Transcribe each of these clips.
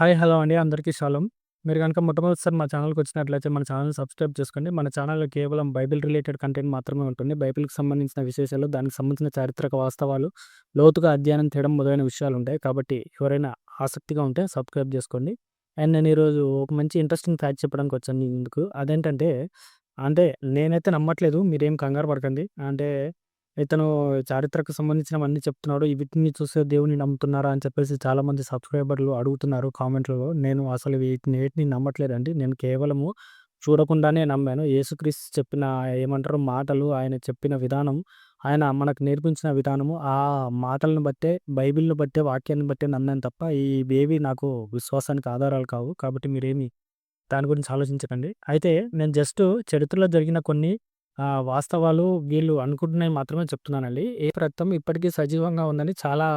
Hi hello అండి. అందరికీ షాలం. మీరు కనుక మొట్టమొదటిసారి మా ఛానల్కి వచ్చినట్లయితే మన ఛానల్ సబ్స్క్రైబ్ చేసుకోండి. మన ఛానల్లో కేవలం బైబిల్ రిలేటెడ్ కంటెంట్ మాత్రమే ఉంటుంది. బైబిల్కి సంబంధించిన విశేషాలు దానికి సంబంధించిన చారిత్రక వాస్తవాలు లోతుగా అధ్యయనం చేయడం మొదలైన విషయాలు ఉంటాయి కాబట్టి ఎవరైనా ఆసక్తిగా ఉంటే సబ్స్క్రైబ్ చేసుకోండి. అండ్ నేను ఈరోజు ఒక మంచి ఇంట్రెస్టింగ్ ఫ్యాక్ట్ చెప్పడానికి వచ్చాను ఇందుకు. అదేంటంటే అంటే నేనైతే నమ్మట్లేదు. మీరేం కంగారు పడకండి. అంటే ఇతను చారిత్రకు సంబంధించినవన్నీ చెప్తున్నాడు. వీటిని చూసే దేవుని నమ్ముతున్నారా? అని చెప్పేసి చాలామంది సబ్‌స్క్రైబర్‌లు అడుగుతున్నారు కామెంట్‌లలో. నేను అసలు వీటినిటిని నమ్మట్లేదండి. నేను కేవలము చూడకుండానే నమ్మాను. యేసుక్రీస్తు చెప్పిన ఏమంటారు మాటలు, ఆయన చెప్పిన విధానం, ఆయన మనకు నేర్పించిన విధానము, ఆ మాటలను బట్టే, బైబిల్‌ని బట్టే, వాక్యాన్ని బట్టే నమ్మాను తప్ప ఇవేవి నాకు విశ్వాసానికి ఆధారాలు కావు. కాబట్టి మీరేమి దాని గురించి ఆలోచించకండి. అయితే నేను జస్ట్ చరిత్రలో జరిగిన కొన్ని ఆ! వాస్తవాలు వీళ్ళు అనుకుంటున్నాయి మాత్రమే చెప్తున్నానండి. ఏ రక్తం ఇప్పటికీ సజీవంగా ఉందని చాలా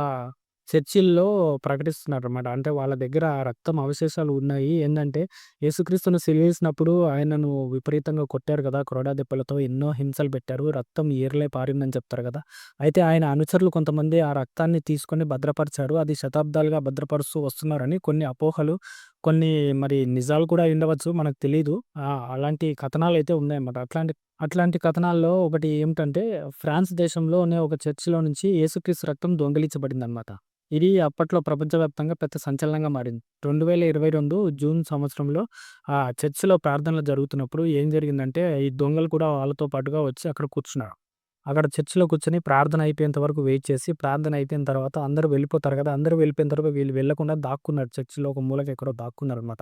చర్చిల్లో ప్రకటిస్తున్నారనమాట. అంటే వాళ్ళ దగ్గర రక్తం అవశేషాలు ఉన్నాయి. ఏందంటే యేసుక్రీస్తును సిలువేసినప్పుడు ఆయనను విపరీతంగా కొట్టారు కదా! కొరడా దెబ్బలతో ఎన్నో హింసలు పెట్టారు. రక్తం ఏర్లై పారిందని చెప్తారు కదా! అయితే ఆయన అనుచరులు కొంతమంది ఆ రక్తాన్ని తీసుకొని భద్రపరిచారు. అది శతాబ్దాలుగా భద్రపరుస్తూ వస్తున్నారని కొన్ని అపోహలు, కొన్ని మరి నిజాలు కూడా అయ్యుండవచ్చు. మనకు తెలీదు. ఆ! అలాంటి కథనాలైతే ఉన్నాయన్నమాట. అట్లాంటి అట్లాంటి కథనాల్లో ఒకటి ఏమిటంటే ఫ్రాన్స్ దేశంలోనే ఒక చర్చిలో నుంచి యేసుక్రీస్తు రక్తం దొంగిలించబడిందనమాట. ఇది అప్పట్లో ప్రపంచవ్యాప్తంగా పెద్ద సంచలనంగా మారింది. 2022 జూన్ సంవత్సరంలో ఆ చర్చిలో ప్రార్థనలు జరుగుతున్నప్పుడు ఏం జరిగిందంటే, ఈ దొంగలు కూడా వాళ్ళతో పాటుగా వచ్చి అక్కడ కూర్చున్నారు. అక్కడ చర్చిలో కూర్చొని ప్రార్థన అయిపోయేంత వరకు వెయిట్ చేసి, ప్రార్థన అయిపోయిన తర్వాత అందరూ వెళ్ళిపోతారు కదా! అందరూ వెళ్ళిపోయిన తర్వాత వీళ్ళు వెళ్ళకుండా దాక్కున్నారు. చర్చిలో ఒక మూలకి ఎక్కడో దాక్కున్నారనమాట.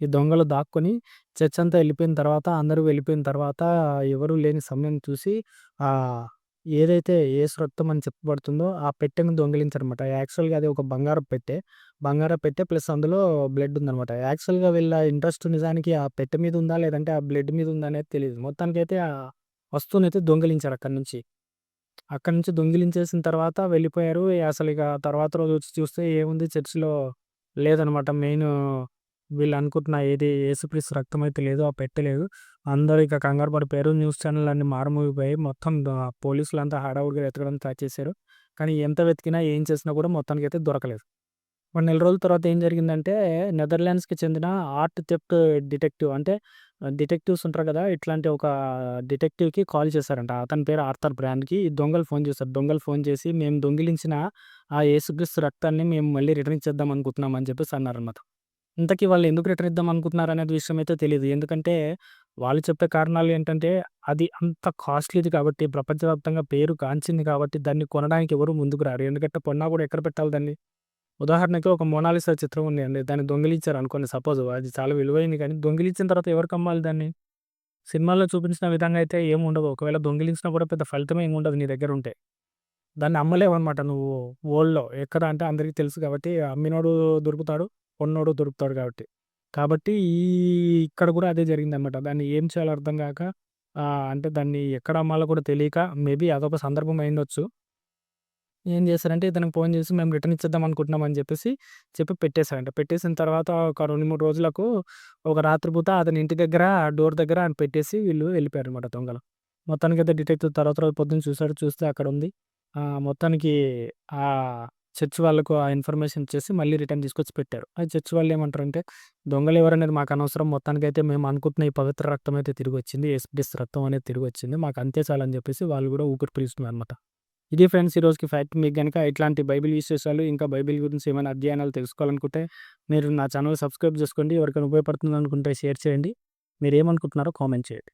ఈ దొంగలు దాక్కుని చర్చ్ అంతా వెళ్ళిపోయిన తర్వాత, అందరూ వెళ్ళిపోయిన తర్వాత ఎవరు లేని సమయం చూసి ఏదైతే ఏ రక్తం అని చెప్పబడుతుందో ఆ పెట్టెను దొంగిలించారనమాట. యాక్చువల్‌గా అది ఒక బంగారం పెట్టె. బంగారం పెట్టె ప్లస్ అందులో బ్లడ్ ఉందనమాట. యాక్చువల్‌గా వీళ్ళ ఇంట్రెస్ట్ నిజానికి ఆ పెట్టె మీద ఉందా? లేదంటే ఆ బ్లడ్ మీద ఉందా? అనేది తెలియదు మొత్తానికైతే వస్తువునైతే దొంగిలించారు అక్కడి నుంచి. అక్కడి నుంచి దొంగిలించేసిన తర్వాత వెళ్ళిపోయారు. అసలు ఇక తర్వాత రోజు వచ్చి చూస్తే ఏముంది చర్చిలో లేదనమాట. మెయిన్ వీళ్ళు అనుకుంటున్న ఏది ఏసుప్రీస్ రక్తం అయితే లేదు. ఆ పెట్టలేదు అందరూ ఇక కంగారు పడిపోయారు. న్యూస్ ఛానల్ అన్ని మారుమూగిపోయి మొత్తం పోలీసులు అంతా హడావుడిగా వెతకడం ట్రై చేశారు. కానీ ఎంత వెతికినా, ఏం చేసినా కూడా మొత్తానికి అయితే దొరకలేదు. మరి నెల రోజుల తర్వాత ఏం జరిగిందంటే నెదర్లాండ్స్‌కి చెందిన ఆర్ట్ థెఫ్ట్ డిటెక్టివ్ అంటే డిటెక్టివ్స్ ఉంటారు కదా! ఇట్లాంటి ఒక డిటెక్టివ్‌కి కాల్ చేశారంట. అతని పేరు ఆర్థర్ బ్రాండ్‌కి. ఈ దొంగలు ఫోన్ చేశారు. దొంగలు ఫోన్ చేసి మేము దొంగిలించిన ఆ యేసుక్రీస్తు రక్తాన్ని మేము మళ్ళీ రిటర్న్ ఇచ్చేద్దాం అనుకుంటున్నాం అని చెప్పేసి అన్నారనమాట. ఇంతకీ వాళ్ళు ఎందుకు రిటర్న్ ఇద్దాం అనుకుంటున్నారు అనేది విషయం అయితే తెలీదు. ఎందుకంటే వాళ్ళు చెప్పే కారణాలు ఏంటంటే అది అంత కాస్ట్‌లీది కాబట్టి ప్రపంచవ్యాప్తంగా పేరు గాంచింది కాబట్టి దాన్ని కొనడానికి ఎవరు ముందుకు రారు. ఎందుకంటే కొన్నా కూడా ఎక్కడ పెట్టాలి దాన్ని? ఉదాహరణకి ఒక మోనాలిసా చిత్రం ఉంది అండి. దాన్ని దొంగిలించారు అనుకోండి సపోజ్ అది చాలా విలువైంది కానీ దొంగిలించిన తర్వాత ఎవరికి అమ్మాలి దాన్ని? సినిమాల్లో చూపించిన విధంగా అయితే ఏమి ఉండదు ఒకవేళ దొంగిలించినా కూడా పెద్ద ఫలితం ఏమి ఉండదు నీ దగ్గర ఉంటే. దాన్ని అమ్మలేవన్నమాట నువ్వు ఓల్డ్లో ఎక్కడ అంటే అందరికీ తెలుసు కాబట్టి అమ్మినోడు దొరుకుతాడు. కొన్నోడు దొరుకుతాడు కాబట్టి. కాబట్టి ఈ ఇక్కడ కూడా అదే జరిగిందనమాట. దాన్ని ఏం చేయాలో అర్థం కాక అంటే దాన్ని ఎక్కడ అమ్మాలో కూడా తెలియక మేబీ అదొక సందర్భం అయ్యుండొచ్చు. ఏం చేశారంటే ఇతనికి ఫోన్ చేసి మేము రిటర్న్ ఇచ్చేద్దాం అనుకుంటున్నాం అని చెప్పేసి చెప్పి పెట్టేశారంట పెట్టేసిన తర్వాత ఒక 2, 3 రోజులకు ఒక రాత్రిపూత అతని ఇంటి దగ్గర డోర్ దగ్గర ఆయన పెట్టేసి వీళ్ళు వెళ్ళిపోయారనమాట దొంగలు. మొత్తానికి అయితే డిటెక్టివ్ తర్వాత రోజు పొద్దున్న చూసాడు. చూస్తే అక్కడ ఉంది. మొత్తానికి ఆ చర్చ్ వాళ్ళకు ఆ ఇన్ఫర్మేషన్ ఇచ్చేసి మళ్ళీ రిటర్న్ తీసుకొచ్చి పెట్టారు. ఆ చర్చ్ వాళ్ళు ఏమంటారంటే దొంగలు ఎవరనేది మాకు అనవసరం. మొత్తానికి అయితే మేము అనుకుంటున్న ఈ పవిత్ర రక్తం అయితే తిరిగొచ్చింది. యేసుక్రీస్తు రక్తం అనేది తిరిగొచ్చింది. మాకు అంతే చాలని చెప్పేసి వాళ్ళు కూడా ఊపిరి పీలుస్తున్నారనమాట. ఇది ఫ్రెండ్స్ ఈ రోజుకి ఫ్యాక్ట్. మీకు కనుక ఇట్లాంటి బైబిల్ విశేషాలు, ఇంకా బైబిల్ గురించి ఏమైనా అధ్యయనాలు తెలుసుకోవాలనుకుంటే మీరు నా ఛానల్ సబ్స్క్రైబ్ చేసుకోండి. ఎవరికైనా ఉపయోగపడుతుంది అనుకుంటే షేర్ చేయండి. మీరు ఏమనుకుంటున్నారో కామెంట్ చేయండి.